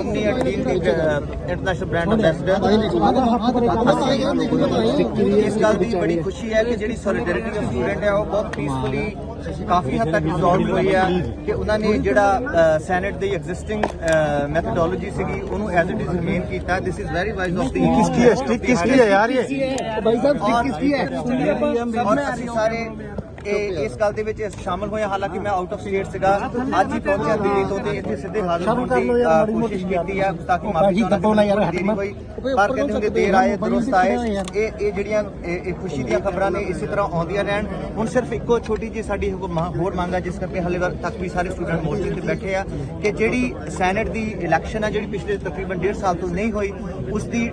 alumni and dean the international brand ambassador ਇਸ ਗੱਲ ਦੀ ਬੜੀ ਖੁਸ਼ੀ ਹੈ ਕਿ ਜਿਹੜੀ ਸੋਲੀਡੈਰਿਟੀ ਆਫ ਸਟੂਡੈਂਟ ਹੈ ਉਹ ਬਹੁਤ ਪੀਸਫੁਲੀ ਕਾਫੀ ਹੱਦ ਤੱਕ ਰਿਜ਼ੋਲਵ ਹੋਈ ਹੈ ਕਿ ਉਹਨਾਂ ਨੇ ਜਿਹੜਾ ਸੈਨੇਟ ਦੀ ਐਗਜ਼ਿਸਟਿੰਗ ਮੈਥਡੋਲੋਜੀ ਸੀਗੀ ਉਹਨੂੰ ਐਜ਼ ਇਟ ਇਜ਼ ਰਿਮੇਨ ਕੀਤਾ this is very wise of the किसकी है स्टिक किसकी है यार ये भाई साहब स्टिक किसकी है और ਅਸੀਂ ਇਸ ਗੱਲ ਦੇ ਵਿੱਚ ਸ਼ਾਮਲ ਹੋਏ ਹਾਂ। ਹਾਲਾਂਕਿ ਮੈਂ ਆਊਟ ਆਫ ਸਟੇਟ ਸੀਗਾ। ਅੱਜ ਹੀ ਪਹੁੰਚਿਆ ਦਿੱਲੀ ਤੋਂ ਤੇ ਇੱਥੇ ਸਿੱਧੇ ਹਾਜ਼ਰ ਹੋਣ ਦੀ ਕੋਸ਼ਿਸ਼ ਕੀਤੀ ਹੈ। ਤਾकि ਮਾਫੀ ਚਾਹੁੰਦਾ ਹੋਈ ਪਰ ਕਹਿੰਦੇ ਹੁੰਦੇ ਦੇਰ ਆਏ ਦਰੁਸਤ ਆਏ। ਇਹ ਇਹ ਜਿਹੜੀਆਂ ਇਹ ਖੁਸ਼ੀ ਦੀਆਂ ਖਬਰਾਂ ਨੇ ਇਸੇ ਤਰ੍ਹਾਂ ਆਉਂਦੀਆਂ ਰਹਿਣ। ਹੁਣ ਸਿਰਫ ਇੱਕੋ ਛੋਟੀ ਜੀ ਸਾਡੀ ਹੋਰ ਮੰਗ ਹੈ ਜਿਸ ਕਰਕੇ ਹਲੇ ਵਰ- ਤੱਕ ਵੀ ਸਾਰੇ ਸਟੂਡੈਂਟ ਮੋਰਚੇ ਤੇ ਬੈਠੇ ਆ ਕਿ ਜਿਹੜੀ ਸੈਨੇਟ ਦੀ ਇਲੈਕਸ਼ਨ ਹੈ ਜਿਹੜੀ ਪਿਛਲੇ ਤਕਰੀਬਨ 1.5 ਸਾਲ ਤੋਂ ਨਹੀਂ ਹੋਈ ਉਸ ਦੀ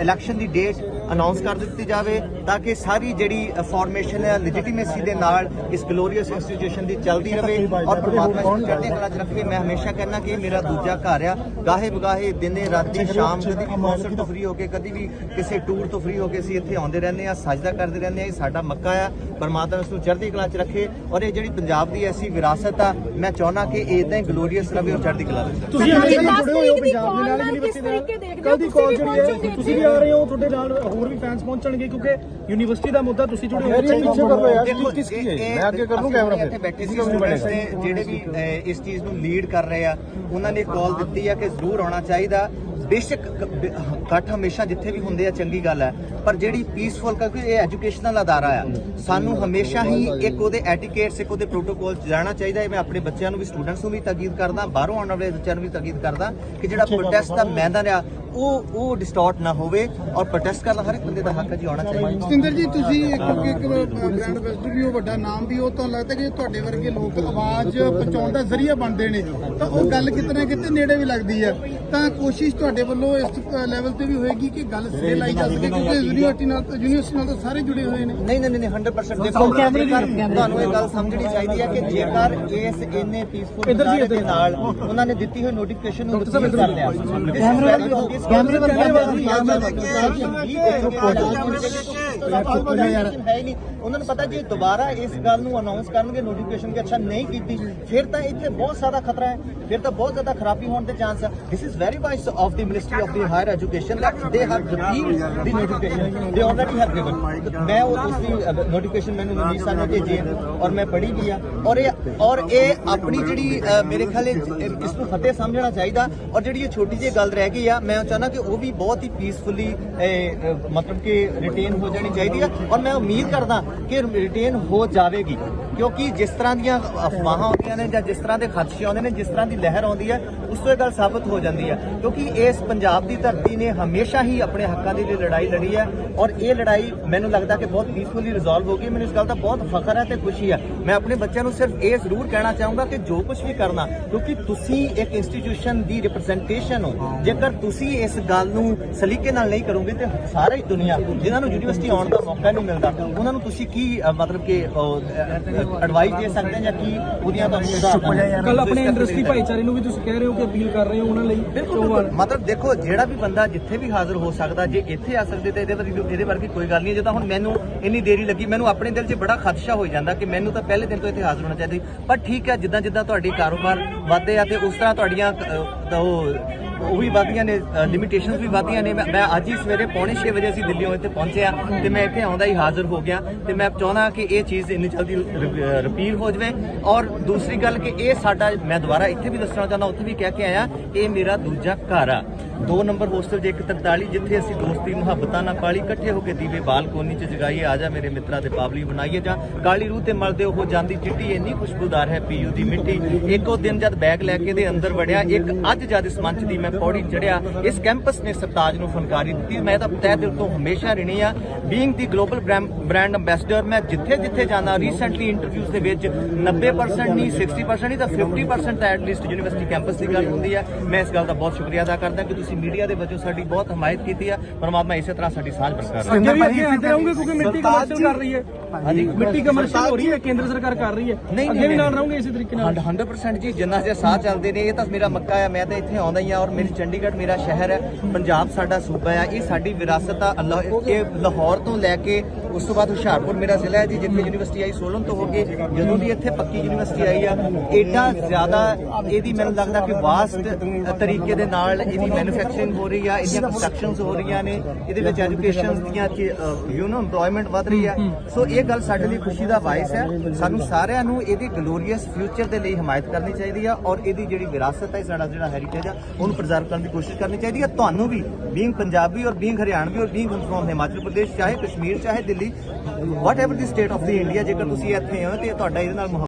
ਇਲੈਕਸ਼ਨ ਦੀ ਡੇਟ ਅਨਾਉਂਸ ਕਰ ਦਿੱਤੀ ਜਾਵੇ ਤਾਂ ਕਿ ਸਾਰੀ ਜਿਹੜੀ ਫਾਰਮੇਸ਼ਨ ਹੈ ਲੈਜੀਟੀਮੇਸੀ ਦੇ ਨਾਲ ਇਸ ਗਲੋਰੀਅਸ ਇੰਸਟੀਟਿਊਸ਼ਨ ਦੀ ਚੱਲਦੀ ਰਹੇ ਔਰ ਪਰਮਾਤਮਾ ਨੂੰ ਚੜ੍ਹਦੀ ਕਲਾ ਚ ਰੱਖੇ। ਮੈਂ ਹਮੇਸ਼ਾ ਕਹਿੰਦਾ ਕਿ ਮੇਰਾ ਦੂਜਾ ਘਰ ਆ। ਗਾਹੇ ਬਗਾਹੇ ਦਿਨੇ ਰਾਤੀ ਸ਼ਾਮ ਕਦੀ ਵੀ ਕਨਸਰਟ ਤੋਂ ਫ੍ਰੀ ਹੋ ਕੇ ਕਦੀ ਵੀ ਕਿਸੇ ਟੂਰ ਤੋਂ ਫ੍ਰੀ ਹੋ ਕੇ ਅਸੀਂ ਇੱਥੇ ਆਉਂਦੇ ਰਹਿੰਦੇ ਆ ਸਜਦਾ ਕਰਦੇ ਰਹਿੰਦੇ ਆ ਇਹ ਸਾਡਾ ਮੱਕਾ ਆ। ਪਰਮਾਤਮਾ ਇਸ ਨੂੰ ਚੜ੍ਹਦੀ ਕਲਾ ਚ ਰੱਖੇ ਔਰ ਇਹ ਜਿਹੜੀ ਪੰਜਾਬ ਦੀ ਐਸੀ ਵਿਰਾਸਤ ਆ ਮੈਂ ਚਾਹੁੰਦਾ ਕਿ ਇਹ ਇਦਾਂ ਹੀ ਗਲੋਰੀਅਸ ਰਹੇ ਔਰ ਚੜ੍ਹਦੀ ਕਲਾ ਰਹੇ ਤੁਸੀਂ ਜੁੜੇ ਹੋਏ ਹੋ ਪੰਜਾਬ ਦੇ ਨਾਲ ਯੂਨੀਵਰਸਿਟੀ ਦੇ ਨਾਲ ਕੱਲ ਦੀ ਕਾਲ ਜਿਹੜੀ ਹੈ ਤੁਸੀਂ ਵੀ ਆ ਰਹੇ ਹੋ ਤੁਹਾਡੇ ਨਾਲ ਹੋਰ ਵੀ ਫੈਨਸ ਪਹੁੰਚਣਗੇ ਕਿਉਂਕਿ ਯੂਨੀਵਰਸਿਟੀ ਦਾ ਮੁੱਦਾ ਤੁਸੀਂ ਜੁੜੇ ਹੋ। ਮੇਰੇ ਮੈਂ ਅੱਗੇ ਕਰ ਲੂੰ ਕੈਮਰਾ ਫਿਰ। ਜਿਹੜੇ ਵੀ ਇਸ ਚੀਜ਼ ਨੂੰ ਲੀਡ ਕਰ ਰਹੇ ਆ ਉਹਨਾਂ ਨੇ ਕਾਲ ਦਿੱਤੀ ਆ ਕਿ ਜ਼ਰੂਰ ਆਉਣਾ ਚਾਹੀਦਾ। ਬੇਸ਼ੱਕ ਇਕੱਠ ਹਮੇਸ਼ਾ ਜਿੱਥੇ ਵੀ ਹੁੰਦੇ ਆ ਚੰਗੀ ਗੱਲ ਹੈ। ਪਰ ਜਿਹੜੀ ਪੀਸਫੁਲ ਕਿਉਂਕਿ ਇਹ ਐਜੂਕੇਸ਼ਨਲ ਅਦਾਰਾ ਆ ਸਾਨੂੰ ਹਮੇਸ਼ਾ ਹੀ ਇੱਕ ਉਹਦੇ ਐਟੀਕੇਟਸ ਇੱਕ ਉਹਦੇ ਪ੍ਰੋਟੋਕੋਲ ਚ ਜਾਣਾ ਚਾਹੀਦਾ ਹੈ। ਮੈਂ ਆਪਣੇ ਬੱਚਿਆਂ ਨੂੰ ਵੀ ਸਟੂਡੈਂਟਸ ਨੂੰ ਵੀ ਤਾਕੀਦ ਕਰਦਾ ਬਾਹਰੋਂ ਆਉਣ ਵਾਲੇ ਬੱਚਿਆਂ ਨੂੰ ਵੀ ਤਾਕੀਦ ਕਰਦਾ ਕਿ ਜਿਹੜਾ ਪ੍ਰੋਟੈਸਟ ਦਾ ਮੈਦਾਨ ਆ ਉਹ ਉਹ ਡਿਸਟੋਰਟ ਨਾ ਹੋਵੇ ਔਰ ਪ੍ਰੋਟੈਸਟ ਕਰਨਾ ਹਰ ਇੱਕ ਬੰਦੇ ਦਾ ਹੱਕ ਹੈ ਜੀ ਆਉਣਾ ਚਾਹੀਦਾ ਸਤਿੰਦਰ ਜੀ ਤੁਸੀਂ ਇੱਕ ਇੱਕ ਬ੍ਰਾਂਡ ਐਂਬੈਸਡਰ ਵੀ ਹੋ ਵੱਡਾ ਨਾਮ ਵੀ ਹੋ ਤਾਂ ਲੱਗਦਾ ਕਿ ਤੁਹਾਡੇ ਵਰਗੇ ਲੋਕ ਆਵਾਜ਼ ਪਹੁੰਚਾਉਣ ਦਾ ਜ਼ਰੀਆ ਬਣਦੇ ਨੇ। ਤਾਂ ਉਹ ਗੱਲ ਕਿਤੇ ਨਾ ਕਿਤੇ ਨੇੜੇ ਵੀ ਲੱਗਦੀ ਹੈ। ਤਾਂ ਕੋਸ਼ਿਸ਼ ਤੁਹਾਡੇ ਵੱਲੋਂ ਇਸ ਲੈਵਲ ਤੇ ਵੀ ਹੋਏਗੀ ਕਿ ਗੱਲ ਸਿਰੇ ਲਾਈ ਜਾ ਸਕੇ ਕਿਉਂਕਿ ਯੂਨੀਵਰਸਿਟੀ ਨਾਲ ਯੂਨੀਵਰਸਿਟੀ ਨਾਲ ਤਾਂ ਸਾਰੇ ਜੁੜੇ ਹੋਏ ਨੇ। ਨਹੀਂ ਨਹੀਂ ਨਹੀਂ 100% ਦੇਖੋ ਤੁਹਾਨੂੰ ਇਹ ਗੱਲ ਸਮਝਣੀ ਚਾਹੀਦੀ ਹੈ ਕਿ ਜੇਕਰ ਇਸ ਇੰਨੇ ਪੀਸਫੁਲ ਇੱਧਰ ਜੀ, ਦੇ ਨਾਲ ਉਹਨਾਂ ਨੇ ਦਿੱਤੀ ਹੋਈ ਨੋਟੀਫਿਕੇਸ਼ਨ ਨੂੰ ਰਿਸੀਵ ਕਰ ਲਿਆ। ਕੈਮਰੇ ਹੈ ਨਹੀਂ। ਉਹਨਾਂ ਨੂੰ ਪਤਾ ਜੇ ਦੁਬਾਰਾ ਇਸ ਗੱਲ ਨੂੰ ਅਨਾਉਂਸ ਕਰਨਗੇ ਨੋਟੀਫਿਕੇਸ਼ਨ ਕਿ ਅੱਛਾ ਨਹੀਂ ਕੀਤੀ। ਫਿਰ ਤਾਂ ਇੱਥੇ ਬਹੁਤ ਜ਼ਿਆਦਾ ਖਤਰਾ ਹੈ। ਫਿਰ ਤਾਂ ਬਹੁਤ ਜ਼ਿਆਦਾ ਖਰਾਬੀ ਹੋਣ ਦੇ ਚਾਂਸ ਹੈ this is very wise of the ministry of the higher education that they have repealed the notification. They already have given. ਮੈਂ ਉਹ ਉਸ ਦੀ ਨੋਟੀਫਿਕੇਸ਼ਨ ਮੈਨੂੰ ਮਨੀਸ਼ ਸਾਹਿਬ ਨੇ ਭੇਜੀ ਹੈ ਔਰ ਮੈਂ ਪੜ੍ਹੀ ਵੀ ਆ। ਔਰ ਇਹ ਔਰ ਇਹ ਆਪਣੀ ਜਿਹੜੀ ਮੇਰੇ ਖਿਆਲ ਇਸ ਨੂੰ ਫਤਿਹ ਸਮਝਣਾ ਚਾਹੀਦਾ। ਔਰ ਜਿਹੜੀ ਇਹ ਛੋਟੀ ਜਿਹੀ ਗੱਲ ਰਹਿ ਗਈ ਆ ਮੈਂ ਚਾਹੁੰਦਾ ਕਿ ਉਹ ਵੀ ਬਹੁਤ ਹੀ ਪੀਸਫੁਲੀ ਮਤਲਬ ਕਿ ਰਿਟੇਨ ਹੋ ਜਾਣੀ। ਚਾਹੀਦੀ ਹੈ ਔਰ ਮੈਂ ਉਮੀਦ ਕਰਦਾ ਕਿ ਰਿਟੇਨ ਹੋ ਜਾਵੇਗੀ। ਕਿਉਂਕਿ ਜਿਸ ਤਰ੍ਹਾਂ ਦੀਆਂ ਅਫਵਾਹਾਂ ਆਉਂਦੀਆਂ ਨੇ ਜਾਂ ਜਿਸ ਤਰ੍ਹਾਂ ਦੇ ਖਦਸ਼ੇ ਆਉਂਦੇ ਨੇ, ਜਿਸ ਤਰ੍ਹਾਂ ਦੀ ਲਹਿਰ ਆਉਂਦੀ ਹੈ, ਉਸ ਤੋਂ ਇਹ ਗੱਲ ਸਾਬਤ ਹੋ ਜਾਂਦੀ ਹੈ। ਕਿਉਂਕਿ ਇਸ ਪੰਜਾਬ ਦੀ ਧਰਤੀ ਨੇ ਹਮੇਸ਼ਾ ਹੀ ਆਪਣੇ ਹੱਕਾਂ ਦੇ ਲਈ ਲੜਾਈ ਲੜੀ ਹੈ ਔਰ ਇਹ ਲੜਾਈ ਮੈਨੂੰ ਲੱਗਦਾ ਕਿ ਬਹੁਤ ਪੀਸਫੁਲੀ ਰਿਜ਼ੋਲਵ ਹੋ ਗਈ। ਮੈਨੂੰ ਇਸ ਗੱਲ ਦਾ ਬਹੁਤ ਫਖਰ ਹੈ ਤੇ ਖੁਸ਼ੀ ਹੈ। ਮੈਂ ਆਪਣੇ ਬੱਚਿਆਂ ਨੂੰ ਸਿਰਫ ਇਹ ਜ਼ਰੂਰ ਕਹਿਣਾ ਚਾਹੂੰਗਾ ਕਿ ਜੋ ਕੁਝ ਵੀ ਕਰਨਾ, ਕਿਉਂਕਿ ਤੁਸੀਂ ਇੱਕ ਇੰਸਟੀਟਿਊਸ਼ਨ ਦੀ ਰਿਪਰੈਜ਼ੈਂਟੇਸ਼ਨ ਹੋ। ਜੇਕਰ ਤੁਸੀਂ ਇਸ ਗੱਲ ਨੂੰ ਸਲੀਕੇ ਨਾਲ ਨਹੀਂ ਕਰੋਗੇ ਤੇ ਸਾਰੀ ਦੁਨੀਆ, ਜਿਨ੍ਹਾਂ ਨੂੰ ਯੂਨੀਵਰਸਿਟੀ ਆਉਣ ਦਾ ਮੌਕਾ ਨਹੀਂ ਮਿਲਦਾ, ਉਹਨਾਂ ਨੂੰ ਤੁਸੀਂ ਕੀ ਮਤਲਬ ਕਿ ਐਡਵਾਈਸ ਦੇ ਸਕਦੇ ਜਾਂ ਕੀ ਉਹਦੀਆਂ ਤੁਹਾਨੂੰ ਉਦਾਹਰਨਾਂ ਕੱਲ ਆਪਣੇ ਇੰਡਸਟਰੀ ਭਾਈਚਾਰੇ ਨੂੰ ਵੀ ਤੁਸੀਂ ਕਹਿ ਰਹੇ ਹੋ ਕਿ ਅਪੀਲ ਕਰ ਰਹੇ ਹੋ ਉਹਨਾਂ ਲਈ ਬਿਲਕੁਲ। ਮਤਲਬ ਦੇਖੋ ਜਿਹੜਾ ਵੀ ਬੰਦਾ ਜਿੱਥੇ ਵੀ ਹਾਜ਼ਰ ਹੋ ਸਕਦਾ ਜੇ ਇੱਥੇ ਆ ਸਕਦੇ ਤੇ ਇਹਦੇ ਵਰਗੀ ਇਹਦੇ ਵਰਗੀ ਕੋਈ ਗੱਲ ਨਹੀਂ ਜੇ ਤਾਂ ਹੁਣ ਮੈਨੂੰ ਇੰਨੀ ਦੇਰੀ ਲੱਗੀ ਮੈਨੂੰ ਆਪਣੇ ਦਿਲ 'ਚ ਬੜਾ ਖਦਸ਼ਾ ਹੋ ਜਾਂਦਾ ਕਿ ਮੈਨੂੰ ਤਾਂ ਪਹਿਲੇ ਦਿਨ ਤੋਂ ਇੱਥੇ ਹਾਜ਼ਰ ਹੋਣਾ ਚਾਹੀਦਾ। ਪਰ ਠੀਕ ਹੈ ਜਿੱਦਾਂ ਜਿੱਦਾਂ ਤੁਹਾਡੇ ਕਾਰੋਬਾਰ ਵਧਦੇ ਆ ਤੇ ਉਸ ਤਰ੍ਹਾਂ ਤੁਹਾਡੀਆਂ ਤਾਂ ਉਹ ਉਹ ਵੀ ਵਧੀਆਂ ਨੇ ਲਿਮਿਟੇਸ਼ਨਸ ਵੀ ਵਧੀਆਂ ਨੇ ਮੈਂ ਅੱਜ ਹੀ ਸਵੇਰੇ ਪੌਣੇ 6 ਵਜੇ ਅਸੀਂ ਦਿੱਲੀੋਂ ਇੱਥੇ ਪਹੁੰਚੇ ਆ ਤੇ ਮੈਂ ਇੱਥੇ ਆਉਂਦਾ ਹੀ ਹਾਜ਼ਰ ਹੋ ਗਿਆ ਤੇ ਮੈਂ ਚਾਹੁੰਦਾ ਕਿ ਇਹ ਚੀਜ਼ ਇੰਨੀ ਜਲਦੀ ਰਿਪੀਲ ਹੋ ਜਾਵੇ। ਔਰ ਦੂਸਰੀ ਗੱਲ ਕਿ ਇਹ ਸਾਡਾ, ਮੈਂ ਦੁਬਾਰਾ ਇੱਥੇ ਵੀ ਦੱਸਣਾ ਚਾਹੁੰਦਾ, ਉੱਥੇ ਵੀ ਕਹਿ ਕੇ ਆਇਆ, ਇਹ ਮੇਰਾ ਦੂਜਾ ਘਰ ਆ। ਦੋ ਨੰਬਰ ਹੋਸਟਲ ਜੇ 143 ਜਿੱਥੇ ਅਸੀਂ ਦੋਸਤੀ ਮੁਹੱਬਤਾਂ ਨਾਲ ਪਾਲੀ ਇਕੱਠੇ ਹੋ ਕੇ ਦੀਵੇ ਬਾਲਕੋਨੀ 'ਚ ਜਗਾਈਏ, ਆ ਜਾ ਮੇਰੇ ਮਿੱਤਰਾਂ ਦੇ ਪਾਵਲੀ ਬਣਾਈਏ, ਜਾਂ ਕਾਲੀ ਰੂਹ ਤੇ ਮਲਦੇ ਉਹ ਜਾਂਦੀ ਚਿੱਟੀ, ਇੰਨੀ ਖੁਸ਼ਬੂਦਾਰ ਹੈ ਪੀਯੂ ਦੀ ਮਿੱਟੀ। ਇੱਕੋ ਦਿਨ ਜਦ ਬੈਗ ਲੈ ਕੇ ਦੇ ਅੰਦਰ ਵੜਿਆ, ਇੱਕ ਅੱਜ ਜਦ ਇਸ ਮੰਚ ਦੀ ਮੈਂ ਪੌੜੀ ਚੜਿਆ, ਇਸ ਕੈਂਪਸ ਨੇ ਸਰਤਾਜ ਨੂੰ ਫਨਕਾਰੀ ਦਿੱਤੀ, ਮੈਂ ਤਾਂ ਤਹਿ ਦਿਲ ਤੋਂ ਹਮੇਸ਼ਾ ਰਿਣੀ ਆ being the global brand ambassador ਮੈਂ ਜਿੱਥੇ ਜਿੱਥੇ ਜਾਂਦਾ ਰੀਸੈਂਟਲੀ ਇੰਟਰਵਿਊਜ਼ ਦੇ ਵਿੱਚ 90% ਨਹੀਂ 60% ਨਹੀਂ, ਤਾਂ 50% ਤਾਂ ਐਟਲੀਸਟ ਯੂਨੀਵਰਸਿਟੀ ਕੈਂਪਸ ਦੀ ਗੱਲ ਹੁੰਦੀ ਹੈ। ਮੈਂ ਇਸ ਗੱਲ ਦਾ ਬਹੁਤ ਸ਼ੁਕਰੀਆ ਅਦਾ ਕਰਦਾ ਕਿ ਤੁਸੀਂ ਮੀਡੀਆ ਦੇ ਵਜੋਂ ਸਾਡੀ ਬਹੁਤ ਹਮਾਇਤ ਕੀਤੀ ਹੈ ਪਰਮਾਤਮਾ ਇਸੇ ਤਰ੍ਹਾਂ ਸਾਡੀ ਸਾਂਝ ਬਰਕਰਾਰ ਰੱਖੇ। ਅੱਗੇ ਵੀ ਅੱਗੇ ਆਂਦੇ ਰਹੋਗੇ ਕਿਉਂਕਿ ਮਿੱਟੀ ਕਮਰਸ਼ੀਅਲ ਕਰ ਰਹੀ ਹੈ। ਹਾਂਜੀ। ਮਿੱਟੀ ਕਮਰਸ਼ੀਅਲ ਹੋ ਰਹੀ ਹੈ ਕੇਂਦਰ ਸਰਕਾਰ ਕਰ ਰਹੀ ਹੈ। ਨਹੀਂ, ਅੱਗੇ ਵੀ ਨਾਲ ਰਹੋਗੇ ਇਸੇ ਤਰੀਕੇ ਨਾਲ? 100% ਜੀ ਜਿੰਨਾ ਜੇ ਸਾਹ ਚੱਲਦੇ ਨੇ ਇਹ ਤਾਂ ਮੇਰਾ ਮੱਕਾ ਹੈ ਮੈਂ ਤਾਂ ਇੱਥੇ ਆਉਂਦਾ ਹੀ ਆ ਔਰ ਮੇਰੀ ਚੰਡੀਗੜ੍ਹ ਮੇਰਾ ਸ਼ਹਿਰ ਹੈ ਪੰਜਾਬ ਸਾਡਾ ਸੂਬਾ ਹੈ ਇਹ ਸਾਡੀ ਵਿਰਾਸਤ ਆ ਅੱਲਾਹ ਇਹ ਲਾਹੌਰ ਤੋਂ ਲੈ ਕੇ ਉਸ ਤੋਂ ਬਾਅਦ ਹੁਸ਼ਿਆਰਪੁਰ ਮੇਰਾ ਜ਼ਿਲ੍ਹਾ ਹੈ ਜੀ, ਜਿੱਥੇ ਯੂਨੀਵਰਸਿਟੀ ਆਈ ਸੋਲਨ ਤੋਂ ਹੋ ਕੇ ਜਦੋਂ ਦੀ ਇੱਥੇ ਪੱਕੀ ਯੂਨੀਵਰਸਿਟੀ ਆਈ ਆ ਐਡਾ ਜ਼ਿਆਦਾ ਇਹਦੀ ਮੈਨੂੰ ਲੱਗਦਾ ਕਿ ਵਾਸਟ ਤਰੀਕੇ ਦੇ ਨਾਲ ਇਹਦੀ ਮੈਨੂਫੈਕਚਰਿੰਗ ਹੋ ਰਹੀ ਆ, ਇਹਦੀਆਂ ਕੰਸਟਰਕਸ਼ਨਸ ਹੋ ਰਹੀਆਂ ਨੇ, ਇਹਦੇ ਵਿੱਚ ਐਜੂਕੇਸ਼ਨ ਦੀਆਂ ਯੂ نو EMPLOYMENT ਵਧ ਰਹੀ ਆ। ਸੋ ਇਹ ਗੱਲ ਸਾਡੇ ਲਈ ਖੁਸ਼ੀ ਦਾ ਵਾਇਸ ਹੈ। ਸਾਨੂੰ ਸਾਰਿਆਂ ਨੂੰ ਇਹਦੀ ਗਲੋਰੀਅਸ ਫਿਊਚਰ ਦੇ ਲਈ ਹਮਾਇਤ ਕਰਨੀ ਚਾਹੀਦੀ ਆ ਔਰ ਇਹਦੀ ਜਿਹੜੀ ਵਿਰਾਸਤ ਹੈ, ਸਾਡਾ ਜਿਹੜਾ ਹੈਰੀਟੇਜ ਆ, ਉਹਨੂੰ ਪ੍ਰੀਜ਼ਰਵ ਕਰਨ ਦੀ ਕੋਸ਼ਿਸ਼ ਕਰਨੀ ਚਾਹੀਦੀ ਆ। ਤੁਹਾਨੂੰ ਵੀ ਬੀਇੰਗ ਪੰਜਾਬੀ ਔਰ ਬੀਇੰਗ ਹਰਿਆਣਵੀ ਔਰ ਬੀਇੰਗ ਫਰੋਮ ਹਿਮਾਚਲ ਪ੍ਰਦੇਸ਼ ਚਾਹੇ ਕਸ਼ਮੀਰ ਚਾਹੇ Delhi whatever the state of the India ਜੇਕਰ ਤੁਸੀਂ ਇੱਥੇ ਹੋ ਤੇ ਤੁਹਾਡਾ ਇਹਦੇ ਨਾਲ ਮੁਹੱਬਤ